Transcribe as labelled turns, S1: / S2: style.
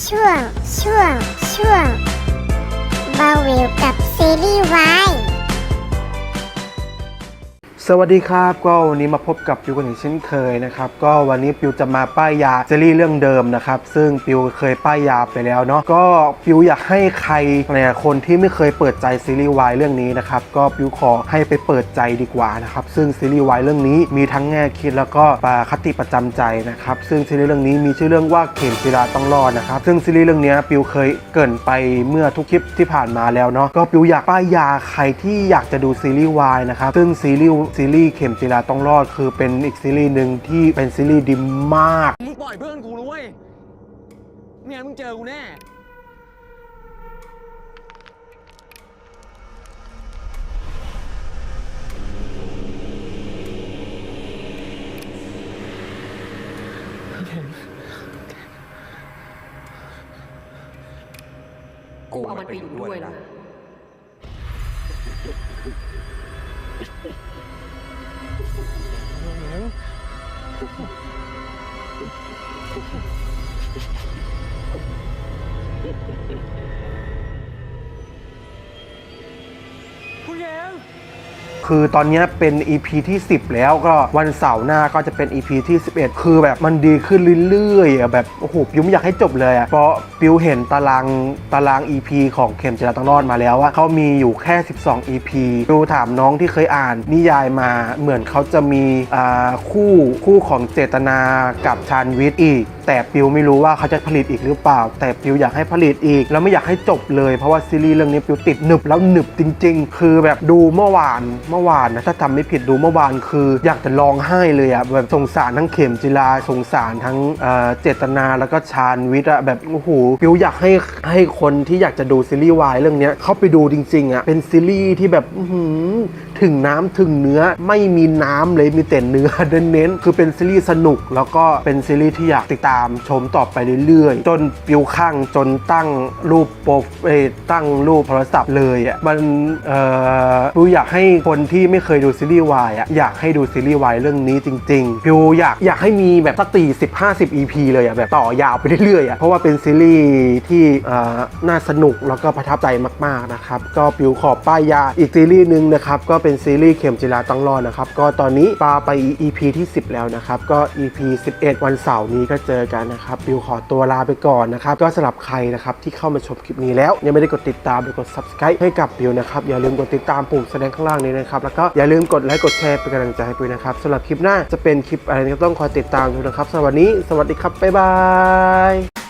S1: ช่วง ช่วง ช่วง บาวิวกับซีรีส์วาย
S2: วัสดีครับก็วันนี้มาพบกับปิวกันอีกเช่นเคยนะครับก็วันนี้ปิวจะมาป้ายยาซีรีส์เรื่องเดิมนะครับซึ่งปิวเคยป้ายยาไปแล้วเนาะก็ปิวอยากให้ใครหลายคนที่ไม่เคยเปิดใจซีรีส์วายเรื่องนี้นะครับก็ปิวขอให้ไปเปิดใจดีกว่านะครับซึ่งซีรีส์วายเรื่องนี้มีทั้งแง่คิดแล้วก็คติประจำใจนะครับซึ่งซีรีส์เรื่องนี้มีชื่อเรื่องว่าเข็มจีราต้องรอดนะครับซึ่งซีรีส์เรื่องนี้ปิวเคยเกินไปเมื่อทุกคลิปที่ผ่านมาแล้วเนาะก็ปิวอยากป้ายยาใครที่อยากจะดูซีรีส์วายนะครับซึ่งซีรีส์ซีรีส์เข็มจีราต้องรอดคือเป็นอีกซีรีส์หนึ่งที่เป็นซีรีส์ดีมาก
S3: มึงปล่อยเพื่อนกูนะเว้ยไม่งั้นมึงเจอกูแน่
S4: กูเอามันไปอยู่ด้วยนะ
S3: คุณแยง
S2: คือตอนนี้เป็น EP ที่ 10 แล้วก็วันเสาร์หน้าก็จะเป็น EP ที่ 11 คือแบบมันดีขึ้นเรื่อยๆแบบโอ้โหปิวไม่อยากให้จบเลยอะเพราะปิวเห็นตารางตาราง EP ของเข็มจิราต้องรอดมาแล้วว่าเขามีอยู่แค่ 12 EP ปิวถามน้องที่เคยอ่านนิยายมาเหมือนเขาจะมีคู่คู่ของเจตนากับชานวิทย์อีก แต่ปิวไม่รู้ว่าเขาจะผลิตอีกหรือเปล่า แต่ปิวอยากให้ผลิตอีก แล้วไม่อยากให้จบเลยเพราะว่าซีรีส์เรื่องนี้ปิวติดหนึบแล้วหนึบจริง ๆ คือแบบดูเมื่อวานเมื่อวานนะถ้าจำไม่ผิดดูเมื่อวานคือ อยากจะร้องไห้เลยอะแบบสงสารทั้งเข็มจิลาสงสารทั้งเอ่อเจตนาแล้วก็ชาญวิทย์อะแบบโอ้โหปิวอยากให้ให้คนที่อยากจะดูซีรีส์วายเรื่องเนี้ยเข้าไปดูจริงๆอะเป็นซีรีส์ที่แบบอื้อหือถึงน้ำถึงเนื้อไม่มีน้ำเลยมีแต่เนื้อเน้นๆคือเป็นซีรีส์สนุก แล้วก็เป็นซีรีส์ที่อยากติดตามชมต่อไปเรื่อยๆ จนปิวข้างจนตั้งรูปโปรเอตั้งรูปโทรศัพท์เลยอะมันเอ่อปิวอยากให้คนที่ไม่เคยดูซีรีส์วายอะอยากให้ดูซีรีส์วายเรื่องนี้จริงๆปิวอยากอยากให้มีแบบสักตีสิบห้าสิบ EP เลยอะแบบต่อยาวไปเรื่อยๆอะเพราะว่าเป็นซีรีส์ที่เอ่อน่าสนุกแล้วก็ประทับใจมากๆนะครับก็ปิวขอบป้ายยาอีกซีรีส์หนึ่งนะครับก็เป็นซีรีส์เข็มจิราต้องรอดนะครับ ก็ตอนนี้ปาไป EP ที่ 10 แล้วนะครับ ก็ EP 11 วันเสาร์นี้ก็เจอกันนะครับปิวขอตัวลาไปก่อนนะครับ ก็สำหรับใครนะครับที่เข้ามาชมคลิปนี้แล้ว ยังไม่ได้กดติดตามหรือกด subscribe ให้กับปิวนะครับ อย่าลืมกดติดตามปุ่มแสดงข้างล่างนี้นะครับ แล้วก็อย่าลืมกดไลค์กดแชร์เป็นกำลังใจให้ปิวนะครับสำหรับคลิปหน้าจะเป็นคลิปอะไรก็ต้องคอยติดตามดูนะครับสำหรับวันนี้ สวัสดีครับบ๊ายบาย